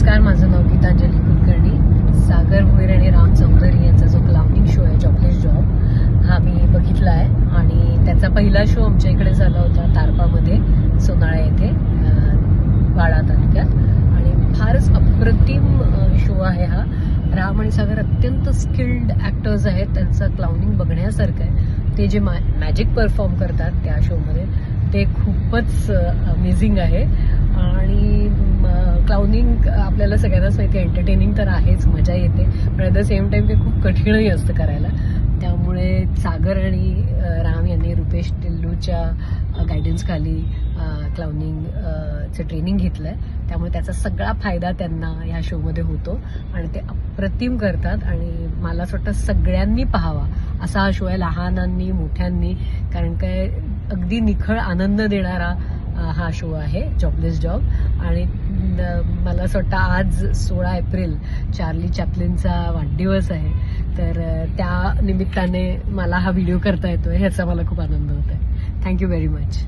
नमस्कार माझं नाव गीतांजली कुलकर्णी. सागर भोईर आणि राम चौधरी यांचा जो क्लाउनिंग शो आहे चॉकलेट जॉब हा मी बघितला आहे आणि त्याचा पहिला शो आमच्या इकडे झाला होता तारपामध्ये सोनाळा येथे बाळा वाडा तालुक्यात. आणि फारच अप्रतिम शो आहे हा. राम आणि सागर अत्यंत स्किल्ड ॲक्टर्स आहेत. त्यांचं क्लाउनिंग बघण्यासारखं आहे. ते जे मा मॅजिक परफॉर्म करतात त्या शोमध्ये ते खूपच अमेझिंग आहे. आणि क्लाउनिंग आपल्याला सगळ्यांनाच माहिती एंटरटेनिंग तर आहेच मजा येते. पण ॲट द सेम टाइम ते खूप कठीणही असतं करायला. त्यामुळे सागर आणि राम यांनी रुपेश टिल्लूच्या गायडन्सखाली क्लाउनिंगचं क्लाउनिंग चं ट्रेनिंग घेतलं आहे त्यामुळे त्याचा सगळा फायदा त्यांना ह्या शोमध्ये होतो. आणि ते अप्रतिम करतात आणि मला असं वाटतं सगळ्यांनी पाहावा असा हा शो आहे लहानांनी मोठ्यांनी. कारण काय अगदी निखळ आनंद देणारा हा शो आहे जॉबलेस जॉब आणि मला असं वाटतं आज सोळा एप्रिल चार्ली चॅपलिनचा वाढदिवस आहे. तर त्या निमित्ताने मला हा व्हिडिओ करता येतोय ह्याचा मला खूप आनंद होत आहे थँक्यू व्हेरी मच